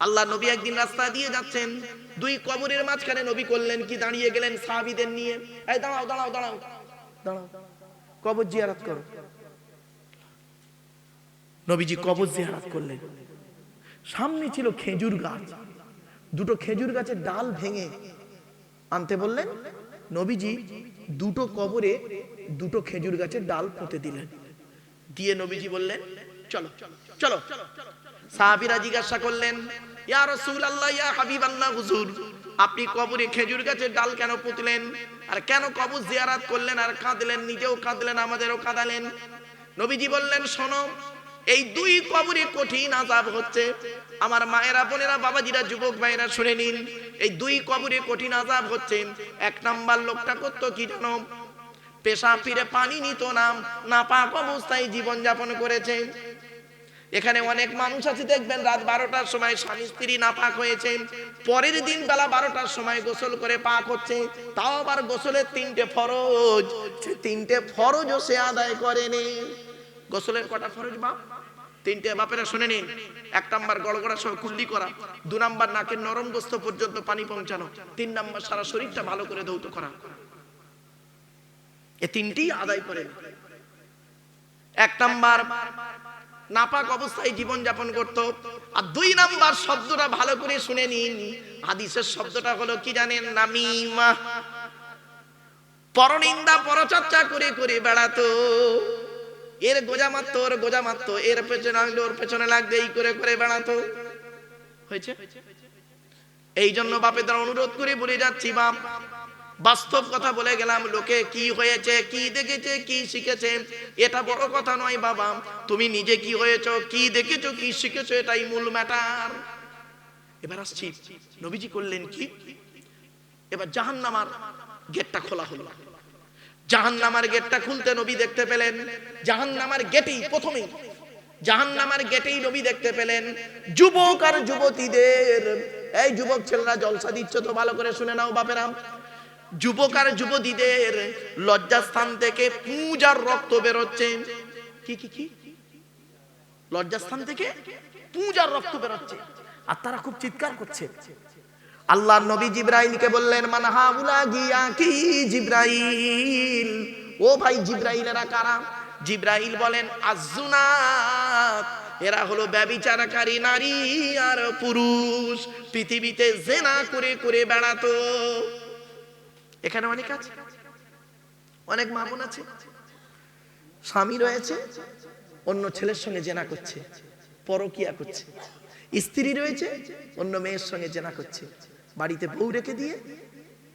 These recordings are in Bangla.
আল্লাহ নবী একদিন রাস্তা দিয়ে যাচ্ছেন দুই কবরের মাঝখানে নবী করলেন কি দাঁড়িয়ে গেলেন সাহাবীদের নিয়ে এই দাঁড়াও দাঁড়াও দাঁড়াও দাঁড়াও কবর জিয়ারত করো নবীজি কবর জিয়ারত করলেন সামনে ছিল খেজুর গাছ দুটো খেজুর গাছের ডাল ভেঙে আনতে বললেন নবীজি দুটো কবরে দুটো খেজুর গাছের ডাল পুঁতে দিলেন দিয়ে নবীজি বললেন চলো চলো চলো সাহাবীরা জিজ্ঞাসা করলেন, ইয়া রাসূলুল্লাহ, ইয়া হাবিবাল্লাহ, হুজুর, আপনি কবরে খেজুর গাছের ডাল কেন পুঁতলেন? আর কেন কবর জিয়ারাত করলেন? আর কাঁদলেন, নিজেও কাঁদলেন, আমাদেরও কাঁদালেন? নবীজি বললেন, শোনো, এই দুই কবরে কঠিন আযাব হচ্ছে। আমার মায়েরা, বোনেরা, বাবাজিরা, যুবক ভাইরা শুনে নিন, এই দুই কবরে কঠিন আযাব হচ্ছে। এক নাম্বার লোকটা করতো কি জানো? পেশা ফিরে পানি নিত নাম না পাক অবস্থায় জীবন যাপন করেছে। এখানে অনেক মানুষ আছে, দেখবেন রাত বারোটার সময় স্বামী স্ত্রী না পাক হয়েছে। পরের দিন বেলা বারোটার সময় গোসল করে পাক হচ্ছে। তাও আবার গোসলের তিনটে ফরজ। তিনটে ফরজও সে আদায় করেনি। গোসলের কটা ফরজ বাপ? তিনটে বাপেরা শুনে নিন। এক নাম্বার গড়গড়া সহ কুল্লি করা। দু নাম্বার নাকের নরম গোস্ত পর্যন্ত পানি পৌঁছানো। তিন নাম্বার সারা শরীরটা ভালো করে ধৌত করা। এ তিনটি আদায় করে। এক নাম্বার নাপাক অবস্থায় জীবন যাপন করত। আর দুই নাম্বার শব্দটা ভালো করে শুনে নিন। হাদিসের শব্দটা হলো কি জানেন? নামিমা। পরনিন্দা, পরচর্চা করে করে বেড়াতো। এর গোজা মারতো, ওর গোজা মারতো। এর পেছনে লাগল ওর পেছনে লাগবে এই করে করে বেড়াতো। হয়েছে? এই জন্য বাপেদের অনুরোধ করে বলে যাচ্ছি, বাপ বাস্তব কথা বলে গেলাম, লোকে কি হয়েছে, কি দেখেছে, কি শিখেছে? এটা বড় কথা নয় বাবা, তুমি নিজে কি হয়েছো, কি দেখেছ, কি শিখেছো, এটাই মূল ম্যাটার এবার আসছি, নবীজি করলেন কি? এবার জাহান্নামার গেটটা খোলা হলো। জাহান্নামার গেটটা খুলতে নবী দেখতে পেলেন। জাহান্নামার গেটেই প্রথমেই, জাহান্নামার গেটেই নবী দেখতে পেলেন। যুবক আর যুবতীদের, এই যুবক ছেলেরা জলসা দিচ্ছ তো ভালো করে শুনে নাও বাপেরাম যুবক আর যুবতীদের লজ্জাস্থান থেকে পূজার রক্ত বেরোচ্ছে। কি কি কি? লজ্জাস্থান থেকে পূজার রক্ত বেরোচ্ছে। আর তারা খুব চিৎকার করছে। আল্লাহ নবী জিব্রাইলকে বললেন মানহা উলা গিয়া কি জিব্রাইল? ও ভাই, জিব্রাইলেরা কারা? জিব্রাইল বলেন আজুনাত এরা হলো ব্যবিচারকারী নারী আর পুরুষ। পৃথিবীতে জেনা করে করে বেড়াতো। এখানে অনেক আছে? অনেক মা বোন আছে? স্বামী রয়েছে অন্য ছেলের সঙ্গে জেনা করছে পরকিয়া করছে। স্ত্রী রয়েছে অন্য মেয়ের সঙ্গে জেনা করছে। বাড়িতে বউ রেখে দিয়ে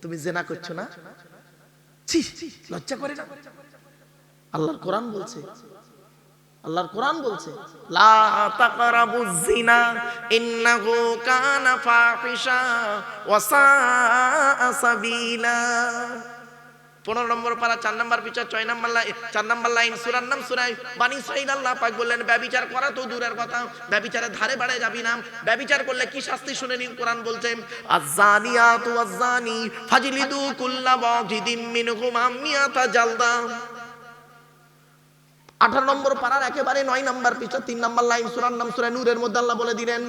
তুমি জেনা করছ না? ছি, লজ্জা করে না? আল্লাহর কোরআন বলছে আল্লাহর কোরআন বলছে, লা তাকরাবুজ জিনা ইন্নাহু কানা ফাহিশা ওয়া সাআ সাবিলা। পনেরো নম্বর পারা, চার নম্বর পিছর ছয় নম্বর লাইন চার নম্বর লাইন, সুরার নাম সুরাই বানি সাইদ আল্লাহ পাক বললেন, ব্যবিচার করা তো দূরের কথা, ব্যবিচারের ধারে বাড়ে যাবি না। ব্যবিচার করলে কি শাস্তি শুনে নিন কোরআন বলছেন আজানিয়াতু আজানি ফাজলিদু কুল্লা ওয়াহিদিম মিনহুম আমিয়াতা জালদা। আঠারো নম্বর পাড়ার একেবারে নয় নম্বর পিছর তিন নম্বর লাইন, সুরার নাম সুরা নূরের মধ্যে আল্লাহ বলে দিলেন,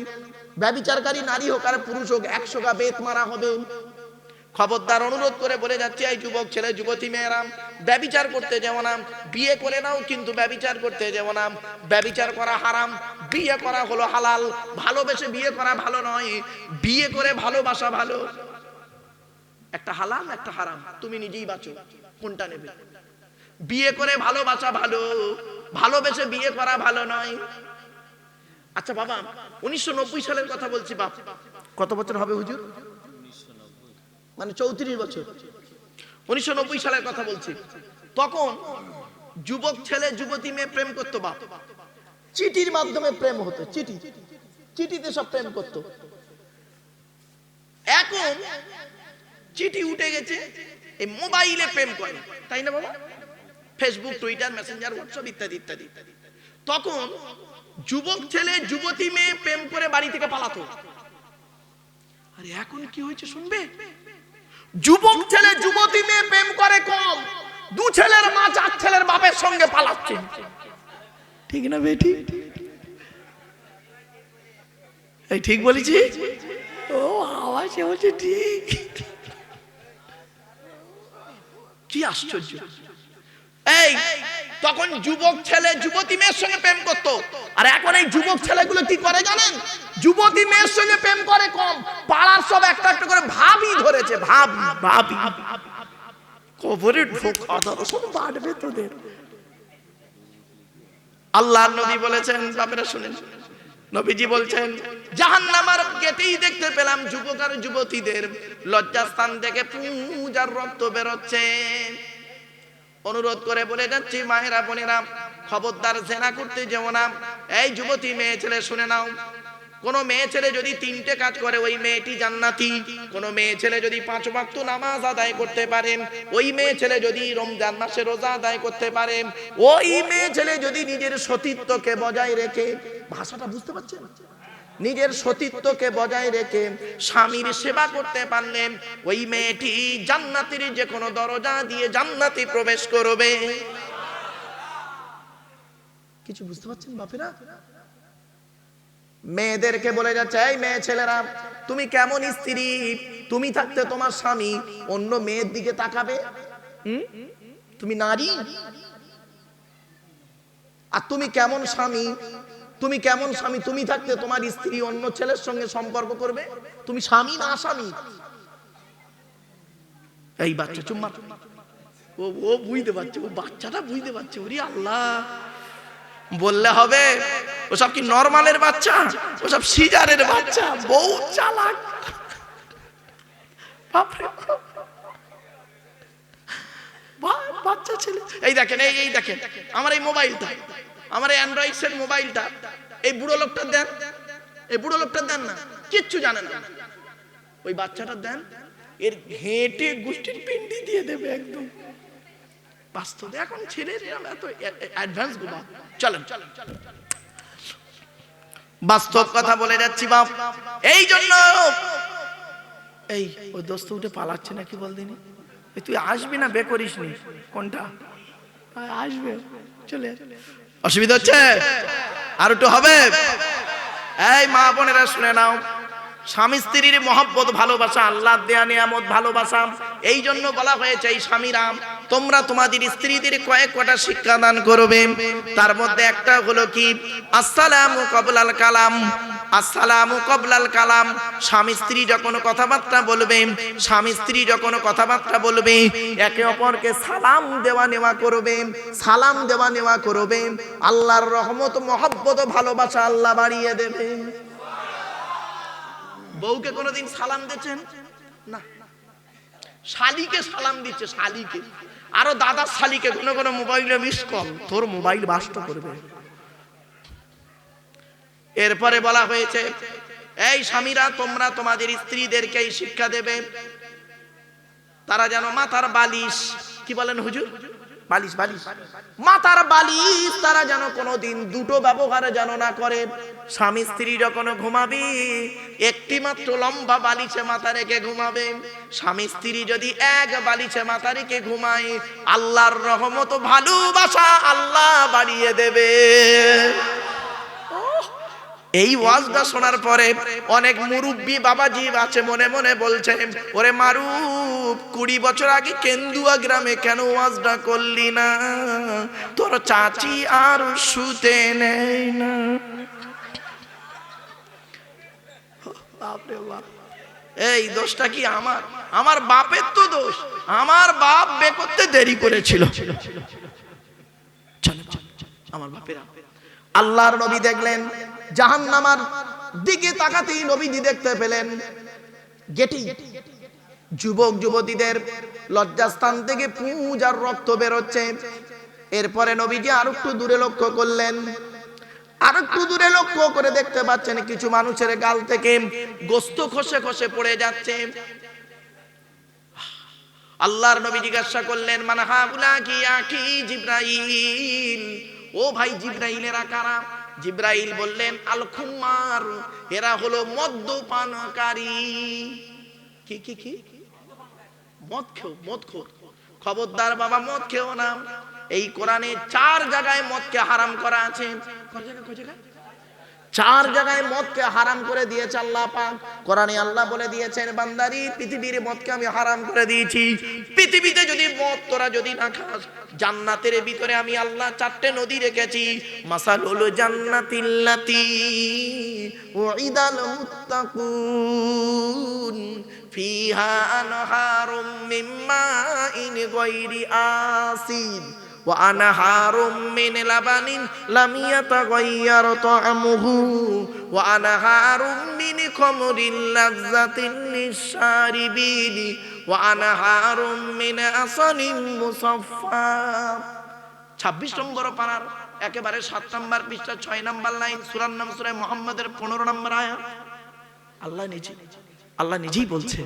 ব্যবিচারকারী নারী হোক আর পুরুষ হোক, একশো গা বেত মারা হবে। খবরদার অনুরোধ করে বলে যাচ্ছি, এই যুবক ছেলে, যুবতী মেয়েরা, ব্যবিচার করতে যেও না, বিয়ে করে নাও, কিন্তু ব্যবিচার করতে যেও না। ব্যবিচার করা হারাম, বিয়ে করা হলো হালাল, ভালোবেসে বিয়ে করা ভালো নয়, বিয়ে করে ভালোবাসা ভালো। একটা হালাল, একটা হারাম, তুমি নিজেই বাঁচো, কোনটা নেবে? বিয়ে করে ভালোবাসা ভালো, ভালোবেসে বিয়ে করা ভালো নয়। আচ্ছা বাবা, উনিশশো নব্বই সালের কথা বলছি বাপ। কত বছর হবে হুজুর? মানে চৌত্রিশ বছর। উনিশশো নব্বই সালের কথা বলছি। তখন যুবক ছেলে, যুবতী মেয়ে প্রেম করতো বাপ। চিঠির মাধ্যমে প্রেম হতো, চিঠি। চিঠিতে সব প্রেম করতো। এখন চিঠি উঠে গেছে, এই মোবাইলে প্রেম করে। তাই না বাবা? ফেসবুক টুইটার মেসেঞ্জার হোয়াটসঅ্যাপ ইত্যাদি ইত্যাদি। তখন যুবক ছেলে, যুবতী মেয়ে প্রেম করে বাড়ি থেকে পালাতো। আরে এখন কি হয়েছে শুনবে? যুবক ছেলে, যুবতী মেয়ে প্রেম করে কম। দু ছেলের মা, চার ছেলের বাপের সঙ্গে পালাচ্ছে। ঠিক না বেটি? এই ঠিক বলেছি? ও, আওয়াজ বলছে ঠিক। কি আশ্চর্য। এই, তখন যুবক ছেলে যুবতী মেয়ের সঙ্গে প্রেম করতো। আর এখন এই যুবক ছেলেগুলো কি করে জানেন? যুবতী মেয়ের সঙ্গে প্রেম করে কম। পাড়ার সব একটা একটা করে ভাবি ধরেছে, ভাবি ভাবি। কবরে ঢোকা দর্শন বাড়বে তোদের। আল্লাহ নবী বলেছেন, বাপেরা শুনেন। নবীজি বলছেন জাহান্নামার গেটেই দেখতে পেলাম যুবক আর যুবতীদের লজ্জাস্থান থেকে পূজার রক্ত বেরোচ্ছে। অনুরোধ করে বলে যাচ্ছি মায়েরা বোনেরা, খবরদার জেনা করতে যেও না। এই যুবতী মেয়ে ছেলে, শুনে নাও। কোন মেয়ে ছেলে যদি তিনটে কাজ করে, ওই মেয়েটি জান্নাতি। কোন মেয়ে ছেলে যদি পাঁচ ওয়াক্ত নামাজ আদায় করতে পারে, ওই মেয়ে ছেলে যদি রমজান মাসে রোজা আদায় করতে পারে, ওই মেয়ে ছেলে যদি নিজের সতীত্বকে বজায় রেখে ভাষাটা বুঝতে পারছেন? নিজের সতীত্বকে বজায় রেখে স্বামীর সেবা করতে পারলেন ওই মেয়েটি জান্নাতির যে কোনো দরজা দিয়ে জান্নাতি প্রবেশ করবে। কিছু বুঝতে পারছেন বাপেরা? মেয়েদেরকে বলে যাচ্ছে, এই মেয়ে ছেলেরা, তুমি কেমন স্ত্রী? তুমি থাকতে তোমার স্বামী অন্য মেয়ের দিকে তাকাবে? তুমি নারী? আর তুমি কেমন স্বামী? তুমি কেমন স্বামী? তুমি থাকতে তোমার স্ত্রী অন্য ছেলের সঙ্গে সম্পর্ক করবে? তুমি স্বামী না স্বামী? এই বাচ্চা চুম্মা। ও ও বুঝতে পারছে, ও বাচ্চাটা বুঝতে পারছে, ওরে আল্লাহ। বললে হবে, ওসব কি নরমালের বাচ্চা? ওসব সিজারের বাচ্চা, বউ চালাক। বাচ্চা ছেলে। এই দেখেন, এই এই দেখেন, আমার এই মোবাইলটা। আমার অ্যান্ড্রয়েড মোবাইলটা, এই বুড়ো লোকটা দেন? এই বুড়ো লোকটা দেন না? কিচ্ছু জানে না। ওই বাচ্চাটা দেন, এর ঘেঁটে গোষ্ঠীর পিন্ডি দিয়ে দেবে একদম। বাস্তবে এখন এরম এত অ্যাডভান্সগুলো চলেন বাস্তব কথা বলে যাচ্ছি, বাপ। এই জন্য এই, ওই দোস্ত উঠে পালাচ্ছে নাকি বল দিনি? তুই আসবি না বে করিস নি কোনটা আসবে। চলে। অসুবিধা হচ্ছে? আর একটু হবে? এই মা বোনেরা শুনে নাও। স্বামী স্ত্রীর মহব্বত, ভালোবাসা আল্লাহ দেয়া, নিয়ামত, ভালোবাসা, এই জন্য বলা হয়েছে, এই স্বামীরাম, তোমরা তোমাদের স্ত্রীদের কয়েক কটা শিক্ষা দান করবে। তার মধ্যে একটা হলো কি? আসসালামু কবলাল কালাম। আসসালামু কবলাল কালাম। স্বামী স্ত্রী যখন কথাবার্তা বলবে, স্বামী স্ত্রী যখন কথাবার্তা বলবে, একে অপরকে সালাম দেওয়া নেওয়া করবে, সালাম দেওয়া নেওয়া করবে। আল্লাহর রহমত, মহব্বত ভালোবাসা আল্লাহ বাড়িয়ে দেবে। বউকে কোনোদিন সালাম দিচ্ছেন? না। শালিকে সালাম দিচ্ছে, শালিকে। আরও দাদা শালিকে, কোনো কোনো মোবাইলে মিস কল তোর মোবাইল বাস্ট করবে। এরপরে বলা হয়েছে, এই স্বামীরা, তোমরা তোমাদের স্ত্রীদেরকে শিক্ষা দেবে। তারা যেন মাথার বালিশ কি বলেন হুজুর? বালিশ বালিশ। মাথার বালিশ তারা যেন কোনোদিন দুটো ব্যবহার যেন না করে। স্বামী স্ত্রী যখন ঘুমাবি, একটি মাত্র লম্বা বালিশে মাথা রেখে ঘুমাবে। স্বামী স্ত্রী যদি এক বালিশে মাথা রেখে ঘুমায়, আল্লাহর রহমত ভালোবাসা আল্লাহ বাড়িয়ে দেবে। এই ওয়াজটা শোনার পরে অনেক মুরব্বী বাবাজি আছে মনে মনে বলছে, ওরে মারুপ কুড়ি বছর আগে কেন্দুয়া গ্রামে কেন ওয়াজটা করলি না? তোর চাচি আর শুতে নেই না। এই দোষটা কি আমার? আমার বাপের তো দোষ। আমার বাপ বে করতে দেরি করেছিল। আমার আল্লাহর নবী দেখলেন জাহান্নামার দিকে তাকাতেই নবীজি দেখতে পেলেন গেটি। যুবক যুবতীদের লজ্জাস্থান থেকে পূজার রক্ত বেরোচ্ছে। এরপরে নবীজি আর একটু দূরে লক্ষ্য করলেন। আর একটু দূরে লক্ষ্য করে দেখতে পাচ্ছেন কিছু মানুষের গাল থেকে গোস্ত খসে খসে পড়ে যাচ্ছে। আল্লাহর নবী জিজ্ঞাসা করলেন মানে হাবুলা কি আকি জিব্রাইল? ও ভাই জিব্রাইলেরা কারা? জিব্রাইল বললেন, আল খুমার এরা হলো মদ্যপানকারী। কি কি কি? মদ খেও, মদ খোর খবরদার বাবা, মদ খেও না। এই কোরআনে চার জায়গায় মদকে হারাম করা আছে। কয় জায়গায় কয় জায়গায়? চার জায়গায় মদকে হারাম করে দিয়েছে আল্লাহ পাক। কোরআনে আল্লাহ বলে দিয়েছেন, বান্দারি, পৃথিবীর মদকে আমি হারাম করে দিয়েছি। পৃথিবীতে যদি মদ তোরা যদি না খাস, জান্নাতের ভিতরে আমি আল্লাহ চারটে নদী রেখেছি। মাসালুল জান্নাতিল্লাতি ওয়াইদাল মুত্তাকুন। ফিহা আনহারুম মিন মাইন গায়রি আসিদ وأنهار من لبن لم يتغير طعمه وأنهار من خمر لذة للشاربين وأنهار من عسل مصفى ছাব্বিশ নম্বর পাড়ার একেবারে সাত নম্বর পৃষ্ঠা ছয় নম্বর লাইন সুরার নাম সুরায় মোহাম্মদের পনেরো নম্বর আয়া আল্লাহ নিজে আল্লাহ নিজেই বলছে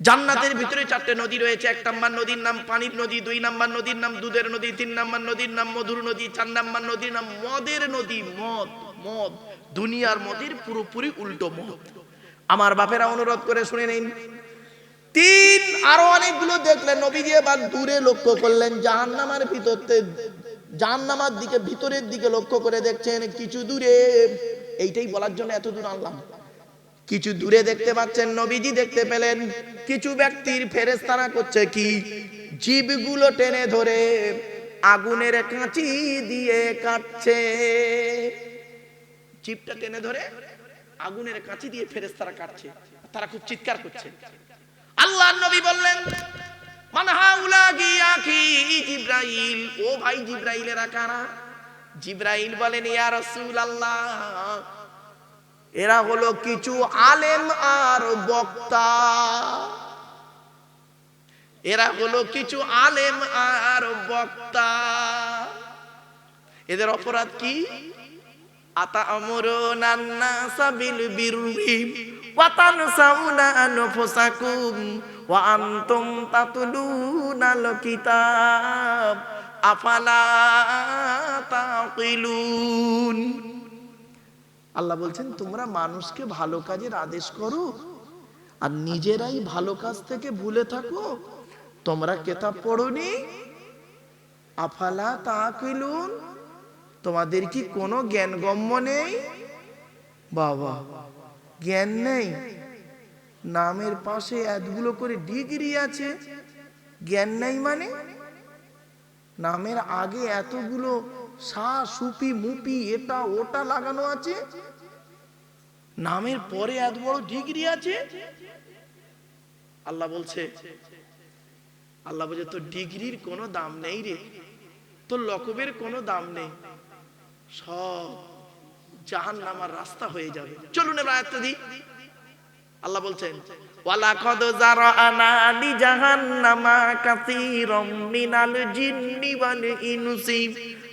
জান্নাতের ভিতরে চারটে নদী রয়েছে, এক নাম্বার নদীর নাম পানির নদী, দুই নাম্বার নদীর নাম দুধের নদী, তিন নাম্বার নদীর নাম মধুর নদী, চার নাম্বার নদীর নাম মদের নদী। মদ মদ, দুনিয়ার মদের পুরোপুরি উল্টো মদ। আমার বাপেরা অনুরোধ করে শুনে নিন। তিন, আরও অনেকগুলো দেখলেন নবীজি এবার দূরে লক্ষ্য করলেন, জাহান্নামার ভিতরতে, জাহান্নামার দিকে, ভিতরের দিকে লক্ষ্য করে দেখছেন, কিছু দূরে, এইটাই বলার জন্য এত দূর আনলাম। কিছু দূরে দেখতে পাচ্ছেন, নবীজি দেখতে পেলেন। কিছু ব্যক্তির ফেরেস্তারা করছে কি? জীবগুলো টেনে ধরে আগুনের কাঁচি দিয়ে কাটছে। জিপটা টেনে ধরে আগুনের কাঁচি দিয়ে ফেরেস্তারা কাটছে। তারা খুব চিৎকার করছে। আল্লাহ নবী বললেন ও ভাই, জিব্রাইলেরা কারা? জিব্রাইল বলেন, ইয়া রাসূলুল্লাহ এরা হলো কিছু আলেম আর বক্তা। এরা হলো কিছু আলেম আর বক্তা। এদের অপরাধ কি? আতা আমরুনান নাসা বিল বিররি ওয়া তানসাউনা আনফুসাকুম ওয়া আনতুম তাতলুনাল কিতাব আফালা তাকিলুন? আল্লাহ বলছেন, তোমরা মানুষকে ভালো কাজের আদেশ করো আর নিজেরাই ভালো কাজ থেকে ভুলে থাকো। তোমরা কেতাব পড়নি? আফালা তাকিলুন? তোমাদের কি কোনো জ্ঞান গম্য নেই? বাবা, জ্ঞান নেই। নামের পাশে এতগুলো করে ডিগ্রি আছে। জ্ঞান নেই মানে? নামের আগে এতগুলো সা, সুপি, মুপি, এটা, ওটা লাগানো আছে? নামের পরে এত বড় ডিগ্রি আছে? আল্লাহ বলছে আল্লাহ বলছে, তোর ডিগ্রির কোনো দাম নেই রে। তোর লকবের কোনো দাম নেই। সব জাহান নামার রাস্তা হয়ে যাবে। চলুন এবার আয়াতটা দিই। আল্লাহ বলছেন, ওয়ালাকাদ জারানা লি জাহান্নামা কাসীরাম মিনাল জিন্নি ওয়াল ইনসি।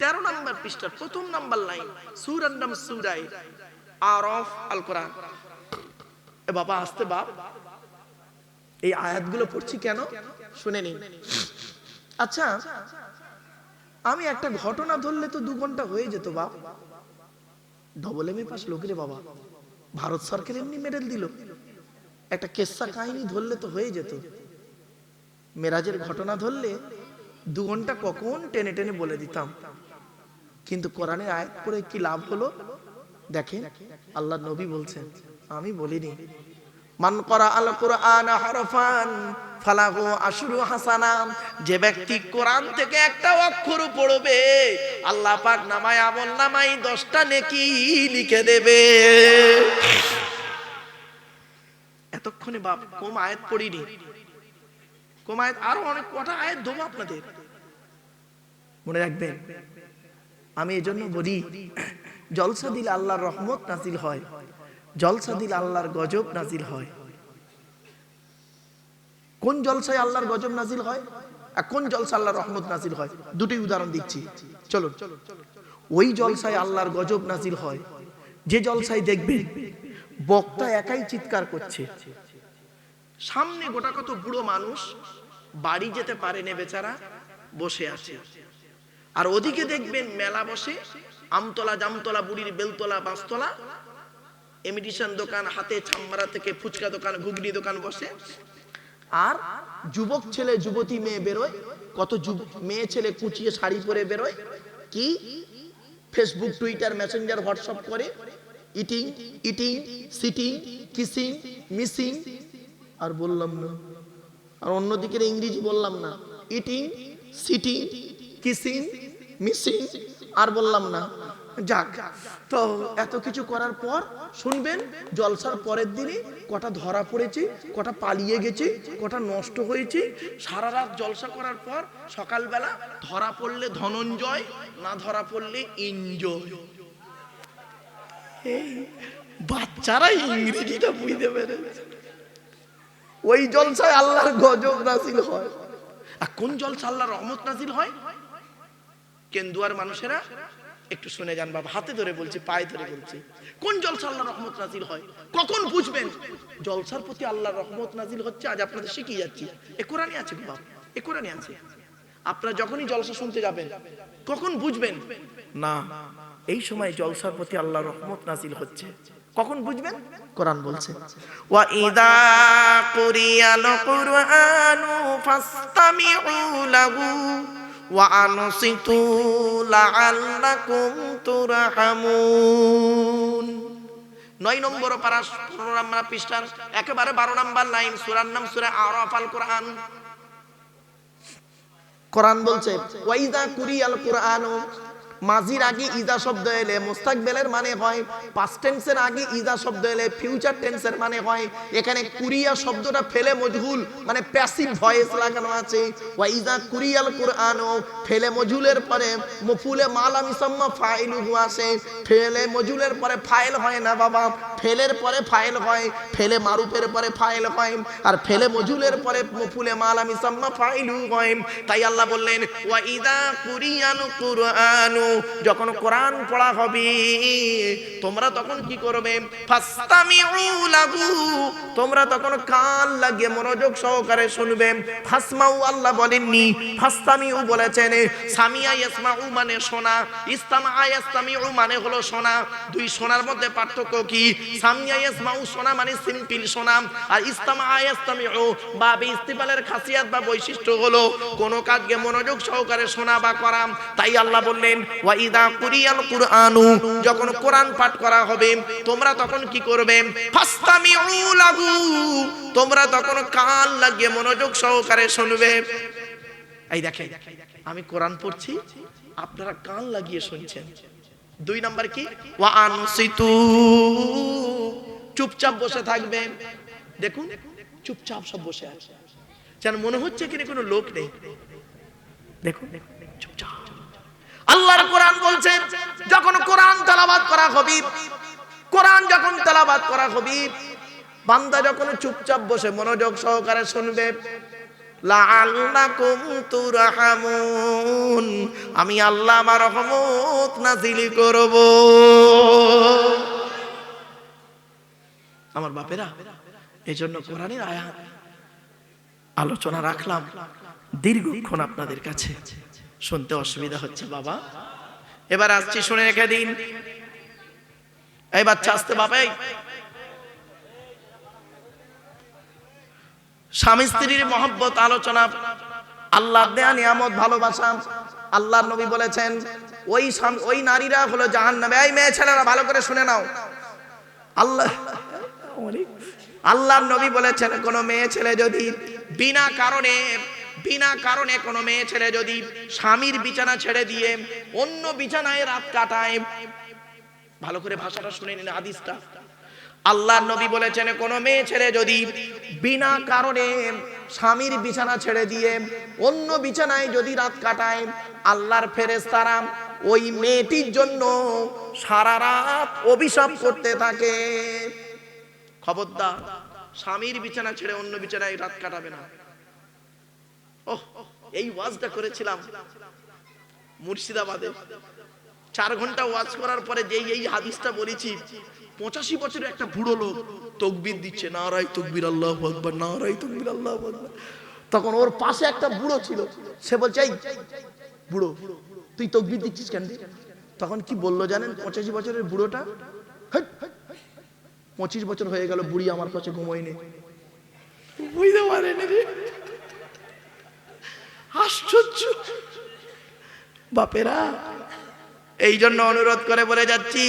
তেরো নম্বর পৃষ্ঠার প্রথম নাম্বার লাইন, সুরার নাম সুরাই আরফ আল কোরআন এ বাবা, আসতে বাপ। এই আয়াতগুলো পড়ছি কেন? শুনে নিন। আচ্ছা আমি একটা ঘটনা ধরলে তো দু ঘণ্টা হয়ে যেত বাপ। ডবল এম পাস লোকেরে বাবা। ভারত সরকার এমনি মেডেল দিল। একটা কেসা কাহিনী ধরলে তো হয়ে যেত। মেরাজের ঘটনা ধরলে দু ঘণ্টা কখন টেনে টেনে বলে দিতাম। কিন্তু কোরআনের আয়াত পড়ে কি লাভ হলো? দেখেন, আল্লাহ নবী বলছেন, আমি বলিনি। মান করা আল কোরআন হারফান, ফালাহু আশরু হাসানাম যে ব্যক্তি কোরআন থেকে একটা অক্ষর পড়বে, আল্লাহ পাক নামায় আমল নামাই দশটা নেকি লিখে দেবে। এতক্ষণে বাপ, কম আয়াত পড়িনি। কম আয়াত, আরও অনেক কটা আয়াত দেবো আপনাদের। মনে রাখবেন আমি এজন্য বলি জলসা দিলে আল্লাহর রহমত নাজিল হয় জলসা দিলে আল্লাহর গজব নাজিল হয়। কোন জলসায় আল্লাহর গজব নাজিল হয়? আর কোন জলসা আল্লাহর রহমত নাজিল হয়? দুটি উদাহরণ দিচ্ছি। চলুন। ওই জলসায় আল্লাহর গজব নাজিল হয়। যে জলসায় দেখবেন বক্তা একাই চিৎকার করছে। সামনে গোটা কত বুড়ো মানুষ বাড়ি যেতে পারেনি বেচারা বসে আছে। আর ওদিকে দেখবেন মেলা বসে, আমতলা জামতলা, বুড়ির বেলতলা, বাঁশতলা। এমিডিশন দোকান, হাতে ছাম্বারা থেকে ফুচকা দোকান, ঘুগনি দোকান বসে। আর যুবক ছেলে, যুবতী মেয়ে বেরোয়, কত মেয়ে ছেলে কুচিয়ে শাড়ি পরে বেরোয়, কি? ফেসবুক টুইটার মেসেঞ্জার হোয়াটসঅ্যাপ করে eating eating sitting kissing missing আর বললাম না। আর অন্যদিকের ইংরেজি বললাম না। ইটিং সিটিং কিসিং মিসিং, আর বললাম না। যাক, তো এত কিছু করার পর শুনবেন, জলসার পরের দিনে কটা ধরা পড়েছে, কটা পালিয়ে গেছে, কটা নষ্ট হয়েছে। সারা রাত জলসা করার পর সকালবেলা ধরা পড়লে ধনঞ্জয়, না ধরা পড়লে এনজয় বাচ্চারা ইংরেজিটা বুঝতে পেরেছে। ওই জলসায় আল্লাহর গজব নাজিল হয়। আর কোন জলসা আল্লাহর রহমত নাজিল হয়? কেন্দুয়ার মানুষেরা একটু শুনে যান বাবা, হাতে ধরে বলছি, পায়ে ধরে বলছি। কোন জলসা আল্লাহর রহমত নাজিল হয়? কখন বুঝবেন? জলসার প্রতি আল্লাহর রহমত নাজিল হচ্ছে, আজ আপনাদের শিখিয়ে যাচ্ছি। এ কোরআনে আছে বাবা, এ কোরআনে আছে। আপনারা যখনই জলসা শুনতে যাবেন, কখন বুঝবেন? না, এই সময় জলসার প্রতি আল্লাহর রহমত নাজিল হচ্ছে। কখন বুঝবেন? কোরআন বলছে, ওয়া ইদা কুরিয়াল কুরআনু ফাসতামিউ লাহু। ওয়া لعلكم ترحمون নয় নম্বর পারা পনেরো নম্বর পৃষ্ঠার একেবারে বারো নম্বর লাইন, সুরার নাম সুরা আরাফ আল কোরআন। কোরআন বলছে, ওয়াইদা কুরিয়াল কোরআন মাঝির আগে ইজা শব্দ এলে মুস্তাকবেলের মানে হয় পাস্ট টেন্সের আগে ইজা শব্দ এলে ফিউচার টেন্সের মানে হয়। এখানে কুরিয়া শব্দটা ফেলে মজহুল মানে প্যাসিভ ভয়েস লাগানো আছে। ওয়াইদা কুরিয়াল কোরআন, ফেলে মজহুলের পরে মফুলে মালা মিসাম্মা ফাইলুহু আসে। ফেলে মজহুলের পরে ফাইল হয় না বাবা, ফেলের পরে ফাইল হয়, ফেলে মারুফের পরে ফাইল হয়, আর ফেলে মজুলের পরে মফুলে মাল আমি সাম্মা ফাইলু হয়। তাই আল্লাহ বললেন, ওয়া ইদা কুরিয়ান কুরআনু যখন কোরআন পড়া হবে, তোমরা তখন কি করবে? তোমরা তখন কান লাগিয়ে মনোযোগ সহকারে শুনবে। ফাসমাউ, আল্লাহ বলেননি। ফাস্তামিউ বলেছেন, সামিয়া ইয়াসমাউ মানে শোনা ইস্তামা ইয়াসতামিউ মানে হলো শোনা দুই শোনার মধ্যে পার্থক্য কি? সামিয়া ইয়াসমাউ শোনা মানে সিম্পল শোনা আর ইস্তামা ইয়াসতামিউ বা ইস্তিবালের খাসিয়াত বা বৈশিষ্ট্য হলো কোন কাজকে মনোযোগ সহকারে শোনা বা করা। তাই আল্লাহ বললেন ওয়া ইদা কুরিয়াল কুরআনু, যখন কোরআন পাঠ করা হবে, তোমরা তখন কি করবে? ফাস্তামিউ তোমরা তখন কান লাগিয়ে মনোযোগ সহকারে শুনবে। এই দেখেন, আমি কোরআন পড়ছি, আপনারা কান লাগিয়ে শুনছেন। দুই নাম্বার কি? চুপচাপ বসে থাকবে। দেখুন, চুপচাপ সব বসে আছে। যেন মনে হচ্ছে কিনা কোনো লোক নেই। দেখুন, চুপচাপ। আল্লাহর কোরআন বলছেন যখন কোরআন তেলাবাদ করা হবে কোরআন যখন তালাবাদ করা হবে বান্দা যখন চুপচাপ বসে মনোযোগ সহকারে শুনবে আমি আল্লাহ আমার রহমত নাজিল করব। আমার বাপেরা এই জন্য কোরআনের আয়াত আলোচনা রাখলাম, দীর্ঘক্ষণ আপনাদের কাছে। শুনতে অসুবিধা হচ্ছে, বাবা। এবার আসছি, শুনে রেখে দিন। এই বাচ্চা, আসতে বাবা স্বামী স্ত্রীর মহব্বত, আলোচনা। আল্লাহ দেয়া নিয়ামত, ভালোবাসা। আল্লাহ নবী বলেছেন, ওই ওই নারীরা হলো জাহান নামে এই মেয়ে ছেলেরা, ভালো করে শুনে নাও। আল্লাহ, আল্লাহর নবী বলেছেন, কোন মেয়ে ছেলে যদি বিনা কারণে বিনা কারণে কোনো মেয়ে ছেলে যদি স্বামীর বিছানা ছেড়ে দিয়ে অন্য বিছানায় রাত কাটায়। ভালো করে ভাষাটা শুনে নিন হাদিসটা। আল্লাহর নবী বলেছেন, কোন মেয়ে ছেলে যদি বিনা কারণে স্বামীর বিছানা ছেড়ে দিয়ে অন্য বিছানায় যদি রাত কাটায়, আল্লাহর ফেরেশতারা ওই মেয়েটির জন্য সারা রাত অভিশাপ করতে থাকে। খবরদার, স্বামীর বিছানা ছেড়ে অন্য বিছানায় রাত কাটাবে না। এই ওয়াজটা করেছিলাম মুর্শিদাবাদে। চার ঘণ্টা ওয়াজ করার পরে যেই এই হাদিসটা বলেছি পঁচাশি বছরের একটা বুড়ো লোক তকবির দিচ্ছে নারাই তকবির আল্লাহ আকবর নারাই তকবির আল্লাহ আকবর। তখন ওর পাশে একটা বুড়ো ছিল সে বলছে এই বুড়ো তুই তকবির দিচ্ছিস কেন? তখন কি বলল জানেন পঁচাশি বছরের বুড়োটা? "হেট, পঁচিশ বছর হয়ে গেল বুড়ি আমার কাছে ঘুমোয়নি। বুঝতে পারেনি। আশ্চর্য। বাপেরা এই জন্য অনুরোধ করে বলে যাচ্ছি,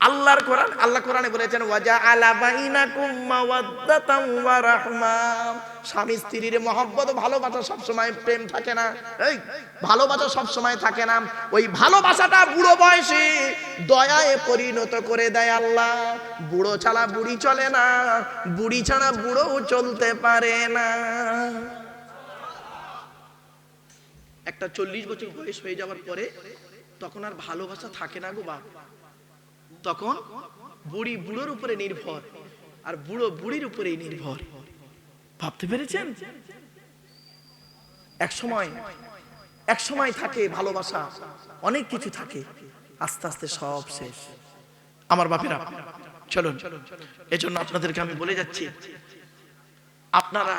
আল্লাহর কোরআন, আল্লাহ কোরআনে বলেছেন, ওয়াজা আলা বাইনাকুম মাওয়াদ্দাতাম ওয়া রাহমা। স্বামী স্ত্রীর মহব্বত ভালোবাসা সব সময় প্রেম থাকে না। এই, ভালোবাসা সব সময় থাকে না। ওই ভালোবাসাটা বুড়ো বয়সে দয়ায় পরিণত করে দেয় আল্লাহ। বুড়ো ছাড়া বুড়ি চলে না। বুড়ি ছাড়া বুড়ো চলতে পারে না। একটা চল্লিশ বছর বয়স হয়ে যাওয়ার পরে তখন আর ভালোবাসা থাকে না গো বাপ। তখন বুড়ি বুড়োর উপরে নির্ভর আর বুড়ো বুড়ির উপরেই নির্ভর। ভাবতে পেরেছেন? এক সময় এক সময় থাকে ভালোবাসা, অনেক কিছু থাকে, আস্তে আস্তে সব শেষ। আমার বাপেরা, চলুন, এজন্য আপনাদেরকে আমি বলে যাচ্ছি, আপনারা,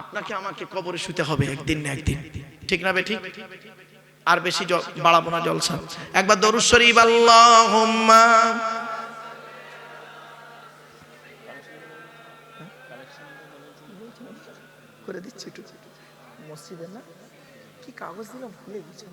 আপনাকে আমাকে কবরে শুতে হবে একদিন না একদিন। ঠিক না বেঠিক আর বেশি বাড়াবো না জলসা। একবার দরুদ শরীফ, আল্লাহুম্মা। করে দিচ্ছি একটু। না? কি কাগজ দিলাম? ভুলে গেছি।